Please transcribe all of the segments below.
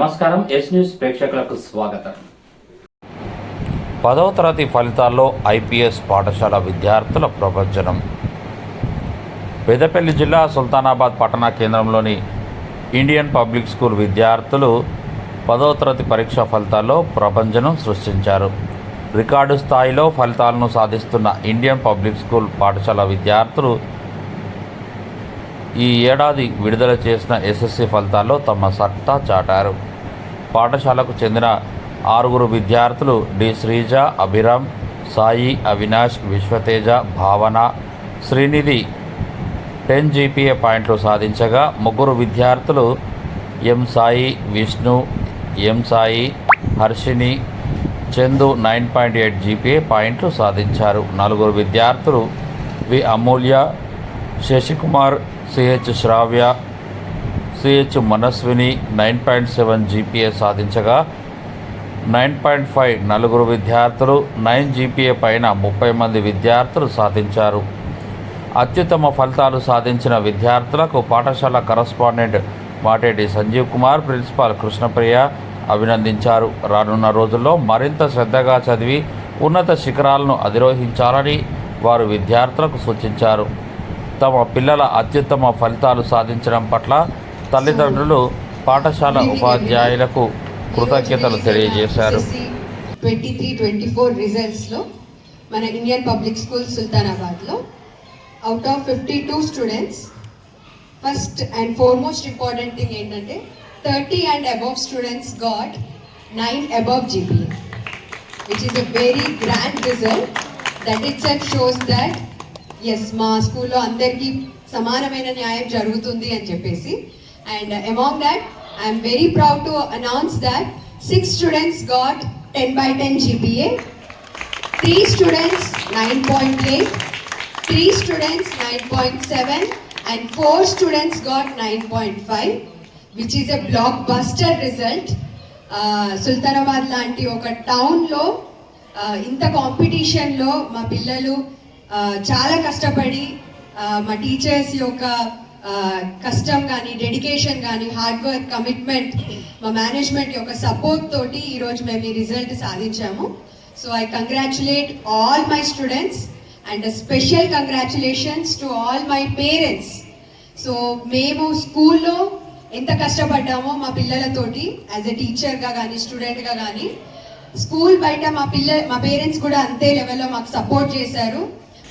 నమస్కారం yes news ప్రేక్షకులకు స్వాగతం. పదవ తరగతి ఫలితాల్లో ఐపీఎస్ పాఠశాల విద్యార్థుల ప్రపంచనం పెద్దపల్లి జిల్లా సుల్తానాబాద్ పట్టణ కేంద్రంలోని ఇండియన్ పబ్లిక్ స్కూల్ విద్యార్థులు పదవ తరగతి పరీక్ష ఫలితాల్లో ప్రపంచనం సృష్టించారు. రికార్డు స్థాయిలో ఫలితాలను సాధిస్తున్న ఇండియన్ పబ్లిక్ స్కూల్ పాఠశాల విద్యార్థులు ఈ ఏడాది విడుదల చేసిన ఎస్ఎస్సి ఫలితాల్లో తమ సత్తా చాటారు. పాఠశాలకు చెందిన ఆరుగురు విద్యార్థులు D. Sreeja Abhiram Sai Avinash Vishwateja Bhavana Srinidhi ten GPA పాయింట్లు సాధించగా ముగ్గురు విద్యార్థులు M. Sai Vishnu M. Sai Harshini Chandu nine point eight GPA పాయింట్లు సాధించారు. నలుగురు విద్యార్థులు V. Amulya Sasikumar CH Sravya SVH Manaswini nine point seven GPA సాధించగా nine point five నలుగురు విద్యార్థులు నైన్ జీపీఏ పైన ముప్పై మంది విద్యార్థులు సాధించారు. అత్యుత్తమ ఫలితాలు సాధించిన విద్యార్థులకు పాఠశాల కరస్పాండెంట్ మాటేటి సంజీవ్ కుమార్ ప్రిన్సిపాల్ కృష్ణప్రియ అభినందించారు. రానున్న రోజుల్లో మరింత శ్రద్ధగా చదివి ఉన్నత శిఖరాలను అధిరోహించాలని వారు విద్యార్థులకు సూచించారు. తమ పిల్లల అత్యుత్తమ ఫలితాలు సాధించడం పట్ల తల్లిదండ్రులు పాఠశాల ఉపాధ్యాయులకు కృతజ్ఞతలు తెలియజేశారు. ట్వంటీ త్రీ ట్వంటీ ఫోర్ రిజల్ట్స్లో మన Indian public school సుల్తానాబాద్లో out of fifty two students first and foremost important thing ఏంటంటే thirty and above students got nine above GPA which is a very grand result that itself shows that as మా స్కూల్లో అందరికీ సమానమైన న్యాయం జరుగుతుంది అని చెప్పేసి and among that I'm very proud to announce that six students got ten by ten GPA three students nine point eight three students nine point seven and four students got nine point five which is a blockbuster result Sultanabad లాంటి ఒక టౌన్లో ఇంత కాంపిటీషన్లో మా పిల్లలు చాలా కష్టపడి మా టీచర్స్ యొక్క కష్టం కానీ డెడికేషన్ కానీ హార్డ్ వర్క్ కమిట్మెంట్ మా మేనేజ్మెంట్ యొక్క సపోర్ట్ తోటి ఈరోజు మేము ఈ result సాధించాము. So I congratulate all my students and special congratulations to all my parents so మేము స్కూల్లో ఎంత కష్టపడ్డామో మా పిల్లలతోటి యాజ్ ఎ టీచర్గా కానీ స్టూడెంట్గా కానీ స్కూల్ బయట మా పిల్ల మా పేరెంట్స్ కూడా అంతే లెవెల్లో మాకు సపోర్ట్ చేశారు.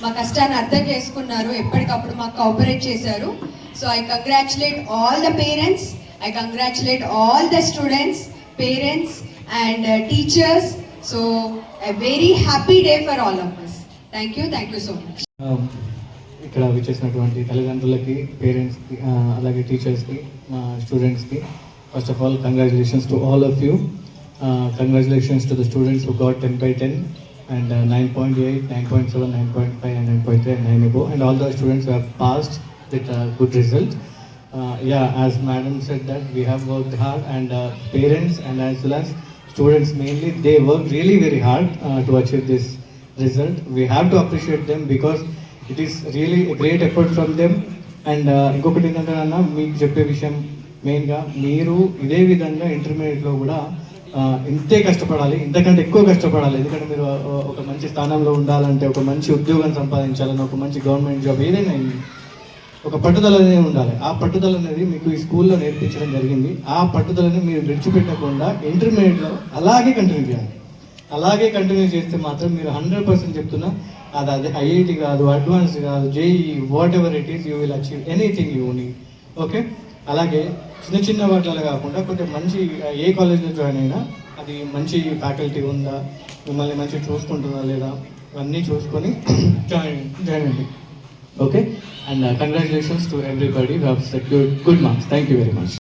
మా కష్టాన్ని అర్థం చేసుకున్నారు. ఎప్పటికప్పుడు మాకు కోఆపరేట్ చేశారు. So I congratulate all the parents I congratulate all the students parents and teachers so a very happy day for all of us thank you thank you so much Um, ఇక్కడ విచ్చేసినటువంటి తల్లిదండ్రులకి పేరెంట్స్కి అలాగే టీచర్స్కి మా స్టూడెంట్స్కి first of all congratulations to all of you congratulations to the students who got ten by ten and nine point eight nine point seven nine point five and nine point three and nine above and all the students have passed with good result as madam said that we have have hard and and parents and as well as students mainly they work really very hard uh, to achieve this result. We have to appreciate them because it is really a great effort from them. And uh, ఇంకొకటి ఏంటంటే అన్న మీకు చెప్పే విషయం మెయిన్గా మీరు ఇదే విధంగా ఇంటర్మీడియట్లో కూడా ఇంతే కష్టపడాలి ఇంతకంటే ఎక్కువ కష్టపడాలి. ఎందుకంటే మీరు ఒక మంచి స్థానంలో ఉండాలంటే ఒక మంచి ఉద్యోగం సంపాదించాలని ఒక మంచి గవర్నమెంట్ జాబ్ ఏదైనా ఒక పట్టుదల అనేది ఉండాలి. ఆ పట్టుదల అనేది మీకు ఈ స్కూల్లో నేర్పించడం జరిగింది. ఆ పట్టుదలని మీరు విడిచిపెట్టకుండా ఇంటర్మీడియట్లో అలాగే కంటిన్యూ చేయాలి. అలాగే కంటిన్యూ చేస్తే మాత్రం మీరు హండ్రెడ్ పర్సెంట్ చెప్తున్నా అది అది ఐఐటి కాదు అడ్వాన్స్ కాదు JEE whatever it is you will achieve anything you need okay అలాగే చిన్న చిన్న వాటిలో కాకుండా కొంచెం మంచి ఏ కాలేజ్లో జాయిన్ అయినా అది మంచి ఫ్యాకల్టీ ఉందా మిమ్మల్ని మంచిగా చూసుకుంటుందా లేదా ఇవన్నీ చూసుకొని జాయిన్ జాయిన్ అయ్యండి Okay, and uh, congratulations to everybody who have secured good marks. Thank you very much.